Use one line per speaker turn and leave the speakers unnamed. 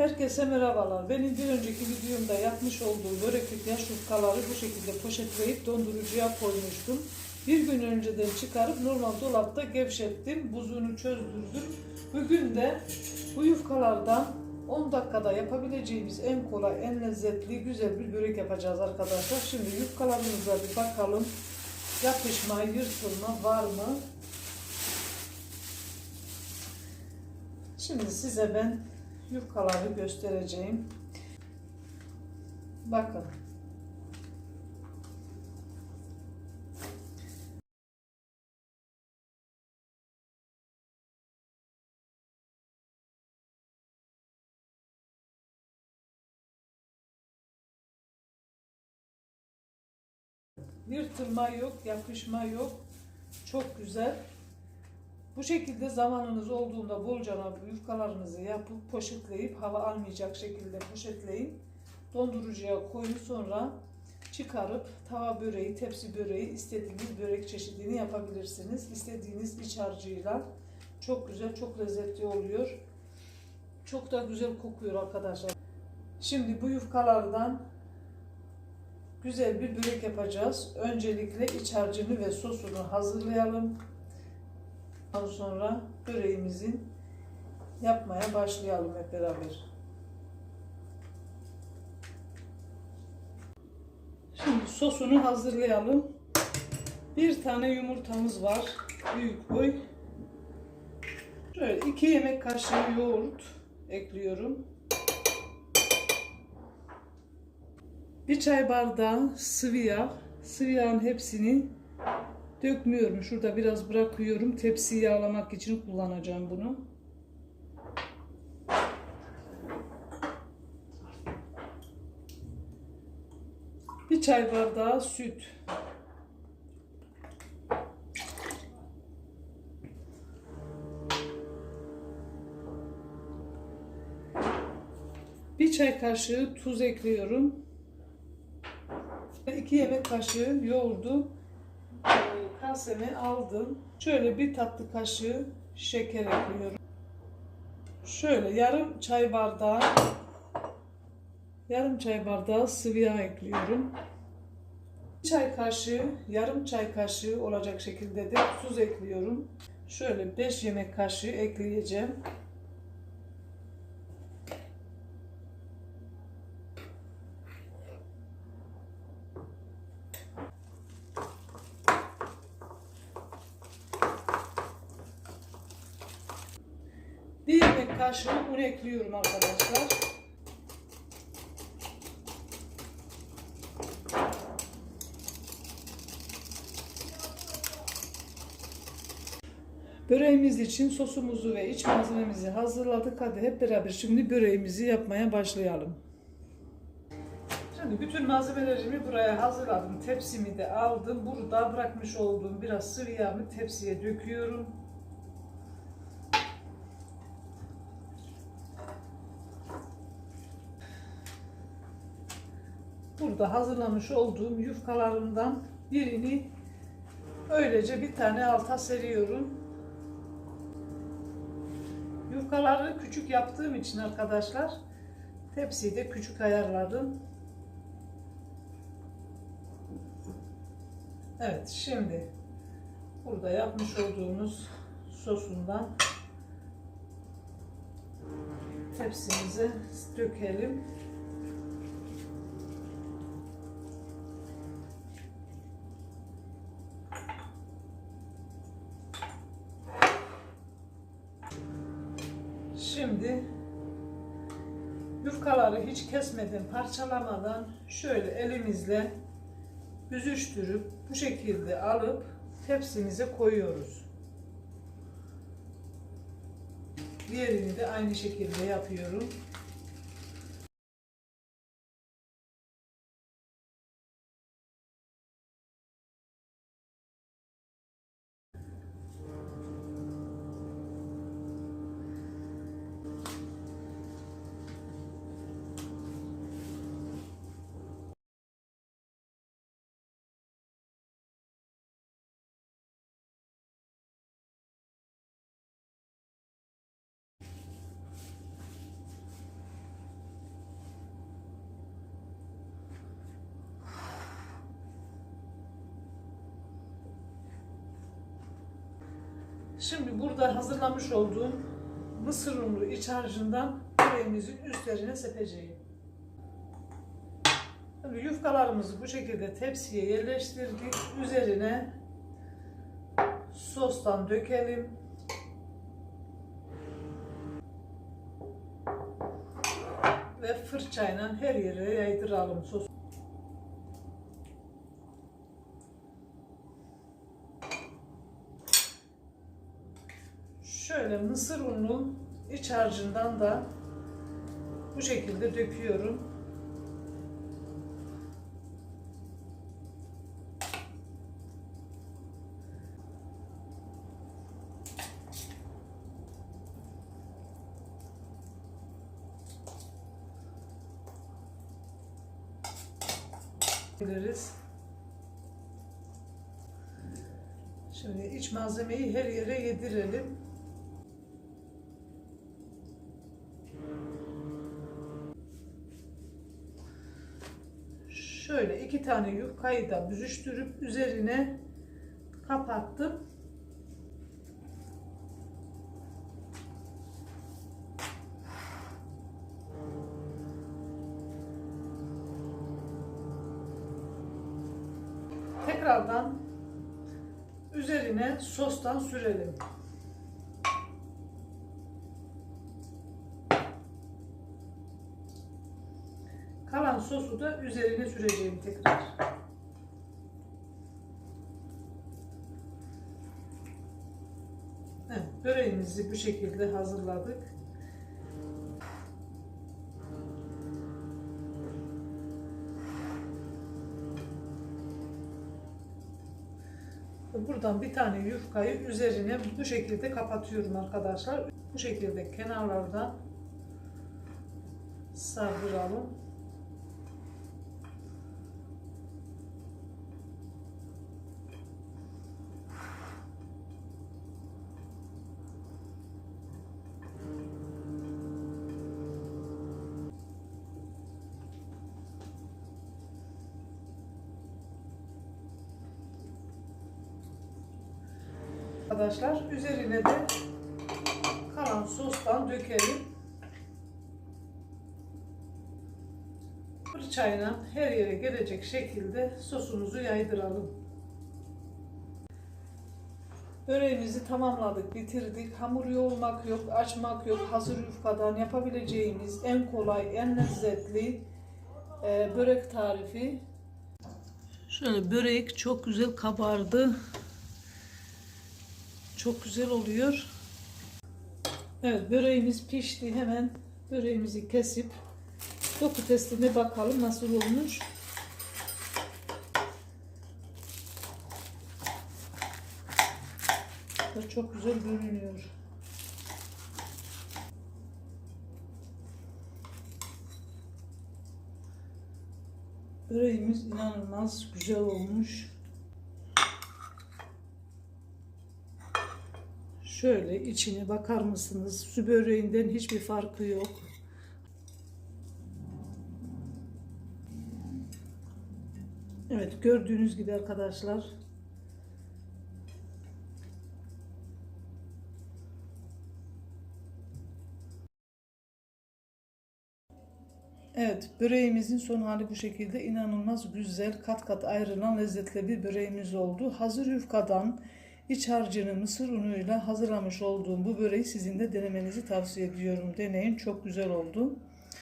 Herkese merhabalar. Benim bir önceki videomda yapmış olduğum böreklik yaş yufkaları bu şekilde poşetleyip dondurucuya koymuştum. Bir gün önceden çıkarıp normal dolapta gevşettim. Buzunu çözdürdüm. Bugün de bu yufkalardan 10 dakikada yapabileceğimiz en kolay, en lezzetli, güzel bir börek yapacağız arkadaşlar. Şimdi yufkalarımıza bir bakalım. Yapışma, yırtılma var mı? Şimdi size ben yufkaları göstereceğim. Bakın. Yırtılma yok, yapışma yok. Çok güzel. Bu şekilde zamanınız olduğunda bolcana yufkalarınızı yapıp poşetleyip hava almayacak şekilde poşetleyin. Dondurucuya koyun sonra çıkarıp tava böreği, tepsi böreği istediğiniz börek çeşidini yapabilirsiniz. İstediğiniz iç harcıyla çok güzel, çok lezzetli oluyor. Çok da güzel kokuyor arkadaşlar. Şimdi bu yufkalardan güzel bir börek yapacağız. Öncelikle iç harcını ve sosunu hazırlayalım. Daha sonra böreğimizin yapmaya başlayalım hep beraber. Şimdi sosunu hazırlayalım. Bir tane yumurtamız var. Büyük boy. Şöyle iki yemek kaşığı yoğurt ekliyorum. Bir çay bardağı sıvı yağ. Sıvı yağın hepsini dökmüyorum. Şurada biraz bırakıyorum. Tepsiyi yağlamak için kullanacağım bunu. Bir çay bardağı süt. Bir çay kaşığı tuz ekliyorum. 2 yemek kaşığı yoğurdu kaseme aldım. Şöyle bir tatlı kaşığı şeker ekliyorum. Şöyle yarım çay bardağı yarım çay bardağı sıvı yağ ekliyorum. Bir çay kaşığı, yarım çay kaşığı olacak şekilde de tuz ekliyorum. Şöyle 5 yemek kaşığı ekleyeceğim. Bir yemek kaşığı un ekliyorum arkadaşlar. Böreğimiz için sosumuzu ve iç malzememizi hazırladık. Hadi hep beraber şimdi böreğimizi yapmaya başlayalım. Şimdi bütün malzemelerimi buraya hazırladım. Tepsimi de aldım. Burada bırakmış olduğum biraz sıvı yağımı tepsiye döküyorum. Burada hazırlamış olduğum yufkalarımdan birini öylece bir tane alta seriyorum. Yufkaları küçük yaptığım için arkadaşlar tepsiyi de küçük ayarladım. Evet şimdi burada yapmış olduğumuz sosundan tepsimize dökelim. Şimdi yufkaları hiç kesmeden, parçalamadan şöyle elimizle büzüştürüp bu şekilde alıp tepsimize koyuyoruz. Diğerini de aynı şekilde yapıyorum. Şimdi burada hazırlamış olduğum mısır unlu iç harcından böreğimizin üstlerine sepeceğim. Şimdi yufkalarımızı bu şekilde tepsiye yerleştirdik. Üzerine sostan dökelim. Ve fırçayla her yere yaydıralım sos. Şöyle mısır unu iç harcından da bu şekilde döküyorum. biliriz. Şimdi iç malzemeyi her yere yedirelim. Şöyle iki tane yufkayı da büzüştürüp üzerine kapattım. Tekrardan üzerine sostan sürelim. Sosu da üzerine süreceğim tekrar. Evet, böreğimizi bu şekilde hazırladık. Buradan bir tane yufkayı üzerine bu şekilde kapatıyorum arkadaşlar. Bu şekilde kenarlardan sardıralım. Arkadaşlar üzerine de kalan sostan dökelim. Fırçayla her yere gelecek şekilde sosumuzu yaydıralım. Böreğimizi tamamladık, bitirdik. Hamur yoğurmak yok, açmak yok. Hazır yufkadan yapabileceğimiz en kolay, en lezzetli e, börek tarifi. Şöyle börek çok güzel kabardı. Çok güzel oluyor. Evet böreğimiz pişti. Hemen böreğimizi kesip doku testine bakalım nasıl olmuş. Da Çok güzel görünüyor. Böreğimiz inanılmaz güzel olmuş. Şöyle içine bakar mısınız? Su böreğinden hiçbir farkı yok. Evet gördüğünüz gibi arkadaşlar. Evet böreğimizin son hali bu şekilde inanılmaz güzel kat kat ayrılan lezzetli bir böreğimiz oldu. Hazır yufkadan iç harcını mısır unuyla hazırlamış olduğum bu böreği sizin de denemenizi tavsiye ediyorum. Deneyin çok güzel oldu.